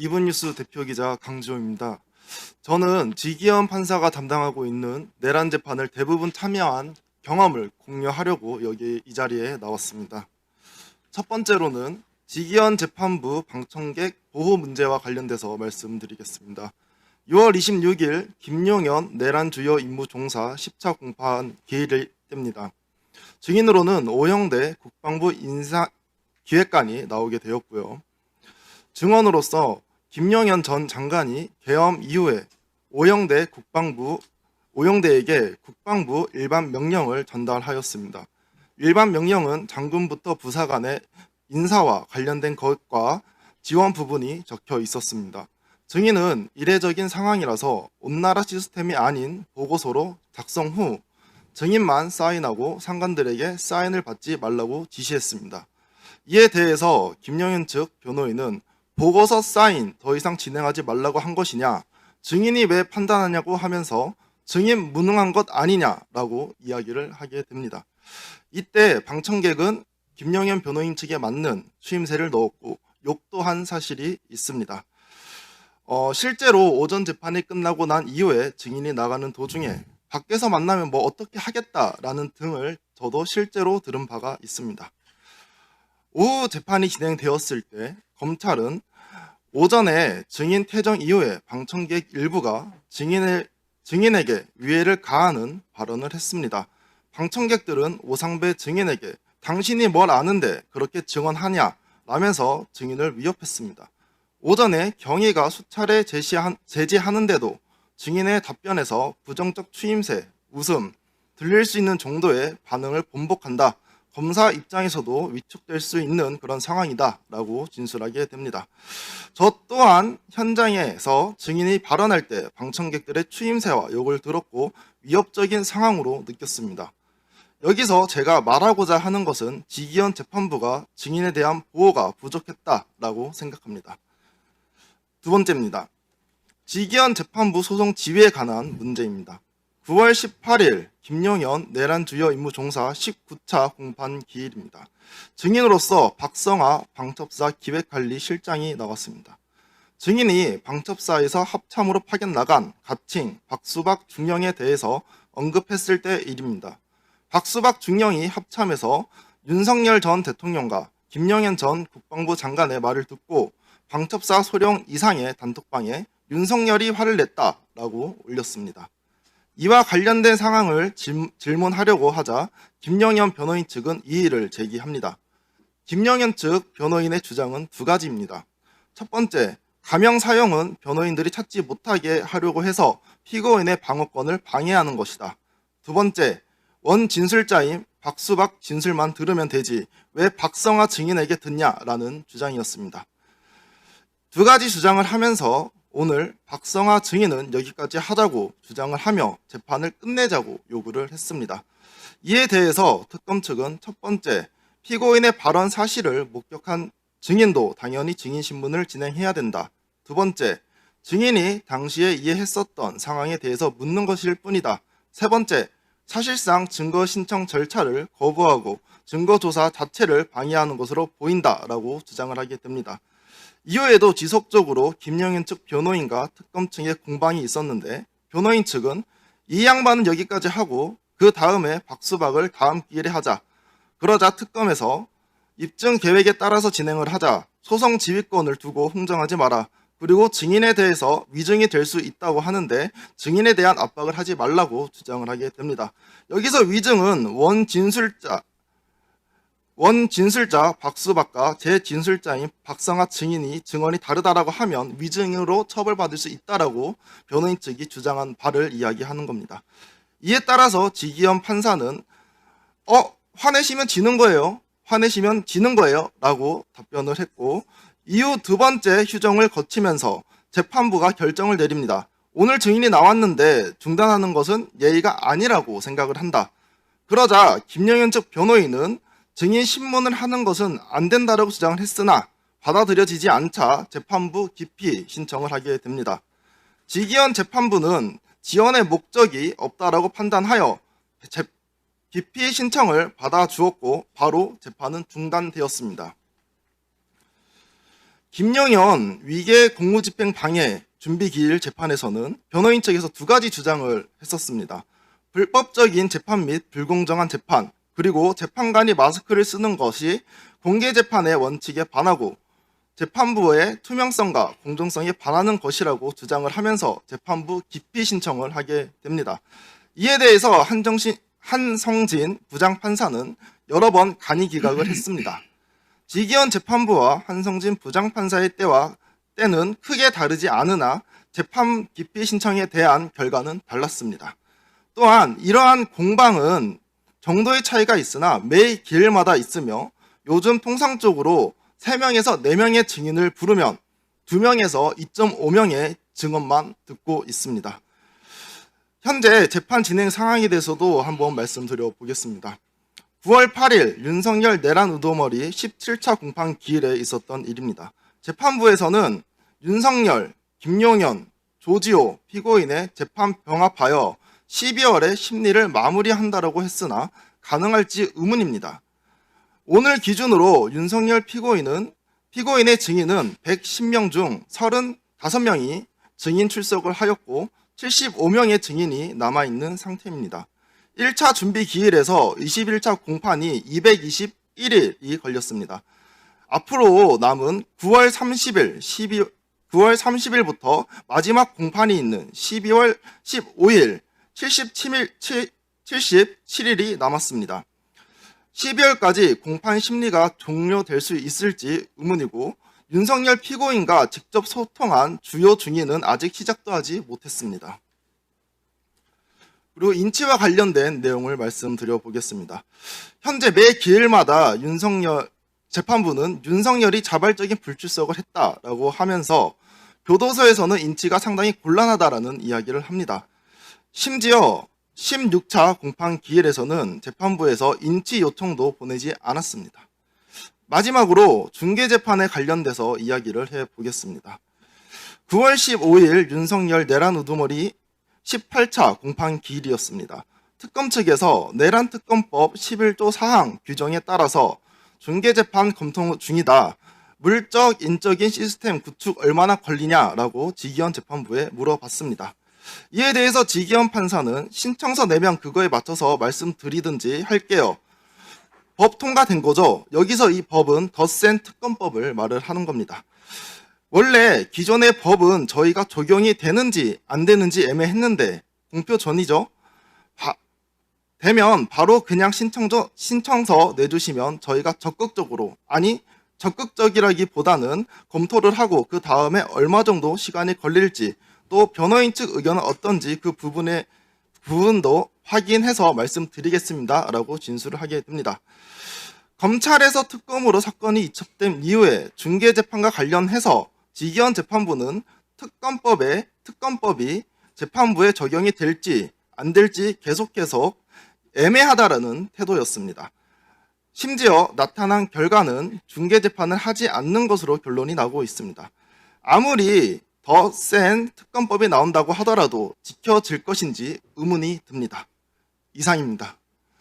이분 뉴스 대표 기자 강지호입니다. 저는 지기현 판사가 담당하고 있는 내란 재판을 대부분 참여한 경험을 공유하려고 여기 이 자리에 나왔습니다. 첫 번째로는 지기현 재판부 방청객 보호 문제와 관련돼서 말씀드리겠습니다. 6월 26일 김용현 내란 주요 임무 종사 10차 공판 기일이 됩니다. 증인으로는 오영대 국방부 인사 기획관이 나오게 되었고요. 증언으로서 김영현 전 장관이 계엄 이후에 오영대 국방부 오영대에게 국방부 일반 명령을 전달하였습니다. 일반 명령은 장군부터 부사 간의 인사와 관련된 것과 지원 부분이 적혀 있었습니다. 증인은 이례적인 상황이라서 온나라 시스템이 아닌 보고서로 작성 후 증인만 사인하고 상관들에게 사인을 받지 말라고 지시했습니다. 이에 대해서 김영현 측 변호인은 보고서 사인 더 이상 진행하지 말라고 한 것이냐 증인이 왜 판단하냐고 하면서 증인 무능한 것 아니냐라고 이야기를 하게 됩니다. 이때 방청객은 김영현 변호인 측에 맞는 추임새를 넣었고 욕도 한 사실이 있습니다. 어, 실제로 오전 재판이 끝나고 난 이후에 증인이 나가는 도중에 밖에서 만나면 뭐 어떻게 하겠다라는 등을 저도 실제로 들은 바가 있습니다. 오후 재판이 진행되었을 때 검찰은 오전에 증인 퇴정 이후에 방청객 일부가 증인을, 증인에게 위해를 가하는 발언을 했습니다. 방청객들은 오상배 증인에게 당신이 뭘 아는데 그렇게 증언하냐 라면서 증인을 위협했습니다. 오전에 경위가 수차례 제시한, 제지하는데도 증인의 답변에서 부정적 추임새, 웃음, 들릴 수 있는 정도의 반응을 번복한다. 검사 입장에서도 위축될 수 있는 그런 상황이다라고 진술하게 됩니다. 저 또한 현장에서 증인이 발언할 때 방청객들의 추임새와 욕을 들었고 위협적인 상황으로 느꼈습니다. 여기서 제가 말하고자 하는 것은 지기현 재판부가 증인에 대한 보호가 부족했다라고 생각합니다. 두 번째입니다. 지기현 재판부 소송 지휘에 관한 문제입니다. 9월 18일 김용현 내란 주요 임무 종사 19차 공판 기일입니다. 증인으로서 박성아 방첩사 기획관리 실장이 나왔습니다. 증인이 방첩사에서 합참으로 파견 나간 가칭 박수박 중령에 대해서 언급했을 때 일입니다. 박수박 중령이 합참에서 윤석열 전 대통령과 김영현 전 국방부 장관의 말을 듣고 방첩사 소령 이상의 단톡방에 윤석열이 화를 냈다라고 올렸습니다. 이와 관련된 상황을 질, 질문하려고 하자 김영현 변호인 측은 이의를 제기합니다. 김영현 측 변호인의 주장은 두 가지입니다. 첫 번째, 가명 사용은 변호인들이 찾지 못하게 하려고 해서 피고인의 방어권을 방해하는 것이다. 두 번째, 원 진술자인 박수박 진술만 들으면 되지 왜 박성아 증인에게 듣냐라는 주장이었습니다. 두 가지 주장을 하면서 오늘 박성아 증인은 여기까지 하자고 주장을 하며 재판을 끝내자고 요구를 했습니다. 이에 대해서 특검 측은 첫 번째, 피고인의 발언 사실을 목격한 증인도 당연히 증인 신문을 진행해야 된다. 두 번째, 증인이 당시에 이해했었던 상황에 대해서 묻는 것일 뿐이다. 세 번째, 사실상 증거 신청 절차를 거부하고 증거 조사 자체를 방해하는 것으로 보인다라고 주장을 하게 됩니다. 이후에도 지속적으로 김영현 측 변호인과 특검 측의 공방이 있었는데 변호인 측은 이 양반은 여기까지 하고 그 다음에 박수박을 다음 기일에 하자. 그러자 특검에서 입증 계획에 따라서 진행을 하자. 소송 지휘권을 두고 흥정하지 마라. 그리고 증인에 대해서 위증이 될 수 있다고 하는데 증인에 대한 압박을 하지 말라고 주장을 하게 됩니다. 여기서 위증은 원 진술자 원 진술자 박수박과 제 진술자인 박성아 증인이 증언이 다르다라고 하면 위증으로 처벌받을 수 있다라고 변호인 측이 주장한 바를 이야기하는 겁니다. 이에 따라서 지기현 판사는 어 화내시면 지는 거예요. 화내시면 지는 거예요. 라고 답변을 했고 이후 두 번째 휴정을 거치면서 재판부가 결정을 내립니다. 오늘 증인이 나왔는데 중단하는 것은 예의가 아니라고 생각을 한다. 그러자 김영현 측 변호인은 증인 신문을 하는 것은 안 된다라고 주장을 했으나 받아들여지지 않자 재판부 기피 신청을 하게 됩니다. 지기현 재판부는 지원의 목적이 없다라고 판단하여 재- 기피 신청을 받아주었고 바로 재판은 중단되었습니다. 김영현 위계 공무집행 방해 준비 기일 재판에서는 변호인 측에서 두 가지 주장을 했었습니다. 불법적인 재판 및 불공정한 재판, 그리고 재판관이 마스크를 쓰는 것이 공개 재판의 원칙에 반하고 재판부의 투명성과 공정성에 반하는 것이라고 주장을 하면서 재판부 기피 신청을 하게 됩니다. 이에 대해서 한정신, 한성진 부장판사는 여러 번 간이 기각을 했습니다. 지기현 재판부와 한성진 부장판사의 때와 때는 크게 다르지 않으나 재판 기피 신청에 대한 결과는 달랐습니다. 또한 이러한 공방은 정도의 차이가 있으나 매 기일마다 있으며 요즘 통상적으로 3명에서 4명의 증인을 부르면 2명에서 2.5명의 증언만 듣고 있습니다. 현재 재판 진행 상황에 대해서도 한번 말씀드려 보겠습니다. 9월 8일 윤석열 내란 우도머리 17차 공판 기일에 있었던 일입니다. 재판부에서는 윤석열, 김용현, 조지호 피고인의 재판 병합하여 12월에 심리를 마무리한다라고 했으나 가능할지 의문입니다. 오늘 기준으로 윤석열 피고인은 피고인의 증인은 110명 중 35명이 증인 출석을 하였고 75명의 증인이 남아있는 상태입니다. 1차 준비 기일에서 21차 공판이 221일이 걸렸습니다. 앞으로 남은 9월 30일, 12, 9월 30일부터 마지막 공판이 있는 12월 15일, 77일, 77일이 남았습니다. 12월까지 공판 심리가 종료될 수 있을지 의문이고 윤석열 피고인과 직접 소통한 주요 증인은 아직 시작도 하지 못했습니다. 그리고 인치와 관련된 내용을 말씀드려 보겠습니다. 현재 매 기일마다 윤석열 재판부는 윤석열이 자발적인 불출석을 했다라고 하면서 교도소에서는 인치가 상당히 곤란하다라는 이야기를 합니다. 심지어 16차 공판 기일에서는 재판부에서 인치 요청도 보내지 않았습니다. 마지막으로 중계재판에 관련돼서 이야기를 해보겠습니다. 9월 15일 윤석열 내란 우두머리 18차 공판 기일이었습니다. 특검 측에서 내란 특검법 11조 4항 규정에 따라서 중계재판 검토 중이다. 물적 인적인 시스템 구축 얼마나 걸리냐라고 지기현 재판부에 물어봤습니다. 이에 대해서 지기현 판사는 신청서 내면 그거에 맞춰서 말씀드리든지 할게요. 법 통과된 거죠. 여기서 이 법은 더센 특검법을 말을 하는 겁니다. 원래 기존의 법은 저희가 적용이 되는지 안 되는지 애매했는데 공표 전이죠. 바- 되면 바로 그냥 신청서, 신청서 내주시면 저희가 적극적으로 아니 적극적이라기보다는 검토를 하고 그 다음에 얼마 정도 시간이 걸릴지 또 변호인 측 의견은 어떤지 그 부분에 부분도 확인해서 말씀드리겠습니다 라고 진술을 하게 됩니다. 검찰에서 특검으로 사건이 이첩된 이후에 중계재판과 관련해서 지기현 재판부는 특검법에 특검법이 재판부에 적용이 될지 안 될지 계속해서 애매하다라는 태도였습니다. 심지어 나타난 결과는 중계재판을 하지 않는 것으로 결론이 나고 있습니다. 아무리 더 센 특검법이 나온다고 하더라도 지켜질 것인지 의문이 듭니다. 이상입니다.